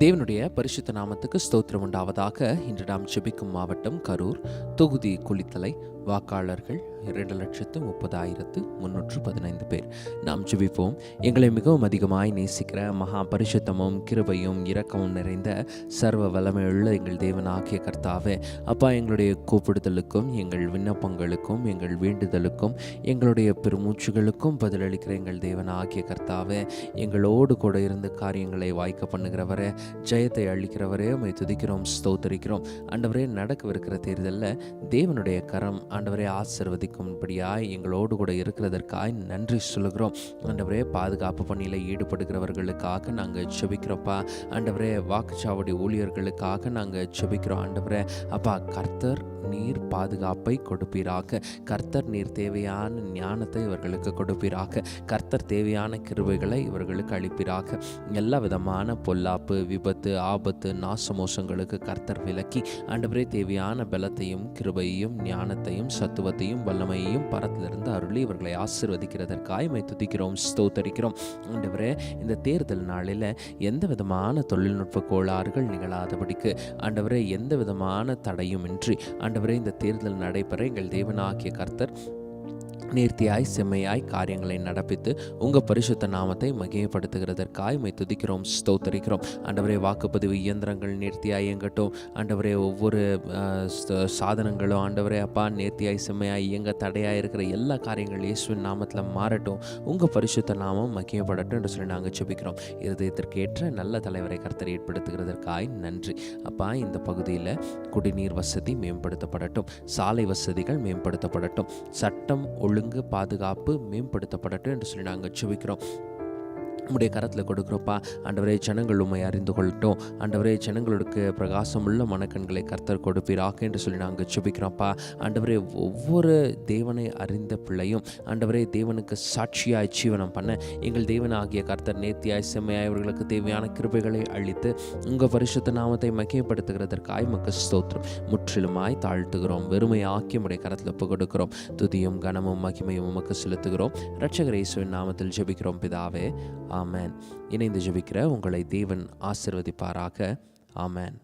தேவனுடைய பரிசுத்த நாமத்துக்கு ஸ்தோத்திரம் உண்டாவதாக இன்று நாம் ஜெபிக்கும் மாவட்டம் கரூர். தொகுதி குளித்தலை வாக்காளர்கள் இரண்டு லட்சத்து முப்பதாயிரத்து முன்னூற்று பதினைந்து பேர். நாம் ஜெபிப்போம். எங்களை மிகவும் அதிகமாய் நேசிக்கிற மகா பரிசுத்தமும் கிருபையும் இரக்கமும் நிறைந்த சர்வ வல்லமையுள்ள எங்கள் தேவனாகிய கர்த்தாவே அப்பா எங்களுடைய கூப்பிடுதலுக்கும் எங்கள் விண்ணப்பங்களுக்கும் எங்கள் வேண்டுதலுக்கும் எங்களுடைய பெருமூச்சுகளுக்கும் பதிலளிக்கிற எங்கள் தேவனாகிய கர்த்தாவே எங்களோடு கூட இருந்து காரியங்களை வாய்க்க பண்ணுகிறவரே ஜெயத்தை அளிக்கிறவரே உம்மை துதிக்கிறோம் ஸ்தோத்தரிக்கிறோம். ஆண்டவரே நடக்கவிருக்கிற தேர்தலில் தேவனுடைய கரம் ஆண்டவரே ஆசிர்வதிக்கும்படியாய் எங்களோடு கூட இருக்கிறதற்காய் நன்றி சொல்லுகிறோம். ஆண்டவரே பாதுகாப்பு பணியில் ஈடுபடுகிறவர்களுக்காக நாங்கள் செபிக்கிறோப்பா ஆண்டவரே வாக்குச்சாவடி ஊழியர்களுக்காக நாங்கள் செபிக்கிறோம் ஆண்டவரே அப்பா கர்த்தர் நீர் பாதுகாப்பை கொடுப்பீராக. கர்த்தர் நீர் தேவையான ஞானத்தை இவர்களுக்கு கொடுப்பீராக. கர்த்தர் தேவையான கிருபைகளை இவர்களுக்கு அளிப்பீராக. எல்லா விதமான பொல்லாப்பு விபத்து ஆபத்து நாசமோசங்களுக்கு கர்த்தர் விலக்கி ஆண்டவரே தேவையான பலத்தையும் கிருபையையும் ஞானத்தையும் சத்துவத்தையும் வல்லமையையும் பரத்திலிருந்து அருளி இவர்களை ஆசிர்வதிக்கிறதற்காய் மை துதிக்கிறோம் ஸ்தோத்தரிக்கிறோம். ஆண்டவரே இந்த தேர்தல் நாளில் எந்த விதமான தொழில்நுட்ப கோளாறுகள் நிகழாதபடிக்கு ஆண்டவரே எந்த விதமான தடையுமின்றி ஆண்டவரே இந்த தேர்தல் நடைபெற எங்கள் தேவனாகிய கர்த்தர் நேர்த்தியாய் செம்மையாய் காரியங்களை நடப்பித்து உங்கள் பரிசுத்த நாமத்தை மகிமைப்படுத்துகிறதற்காய் மை துதிக்கிறோம் ஸ்தோத்தரிக்கிறோம். ஆண்டவரே வாக்குப்பதிவு இயந்திரங்கள் நேர்த்தியாய் இயங்கட்டும். ஆண்டவரே ஒவ்வொரு சாதனங்களும் ஆண்டவரே அப்பா நேர்த்தியாய் செம்மையாய் இயங்க தடையாக இருக்கிற எல்லா காரியங்கள் இயேசுவின் நாமத்தில் மாறட்டும். உங்கள் பரிசுத்த நாமம் மகிமைப்படட்டும் என்று சொல்லி நாங்கள் ஜெபிக்கிறோம். இருதயத்திற்கு ஏற்ற நல்ல தலைவரை கர்த்தர் ஏற்படுத்துகிறதற்காய் நன்றி. அப்பா இந்த பகுதியில் குடிநீர் வசதி மேம்படுத்தப்படட்டும். சாலை வசதிகள் மேம்படுத்தப்படட்டும். சட்டம் ஒழுங்கு பாதுகாப்பு மேம்படுத்தப்படட்டும் என்று சொல்லி நாங்கள் ஜெபிக்கிறோம் உம்முடைய கரத்தில் கொடுக்குறப்பா. ஆண்டவரே ஜனங்கள் உண்மை அறிந்து கொள்ளட்டும். ஆண்டவரே ஜனங்களுக்கு பிரகாசமுள்ள மனக்கண்களை கர்த்தர் கொடுப்பீராக என்று சொல்லி நாங்கள் சுபிக்கிறோம்ப்பா ஆண்டவரே ஒவ்வொரு தேவனை அறிந்த பிள்ளையும் ஆண்டவரே தேவனுக்கு சாட்சியாய் ஜீவனம் பண்ண எங்கள் தேவனாகிய கர்த்தர் நேர்த்தியாய் செம்மையாய் இவர்களுக்கு தேவையான கிருபைகளை அளித்து உங்கள் பரிசுத்த நாமத்தை மகிமைப்படுத்துகிறதற்காய் மக்க ஸ்தோத்திரம். முற்றிலுமாய் தாழ்த்துகிறோம். வெறுமையாக்கி உடைய கரத்தில் ஒப்பு கொடுக்கிறோம். துதியும் கனமும் மகிமையும் உமக்கு செலுத்துகிறோம். இரட்சகர் நாமத்தில் ஜெபிக்கிறோம். பிதாவே ஆமேன். இணைந்து ஜெபிக்கிற உங்களை தேவன் ஆசிர்வதிப்பாராக. ஆமேன்.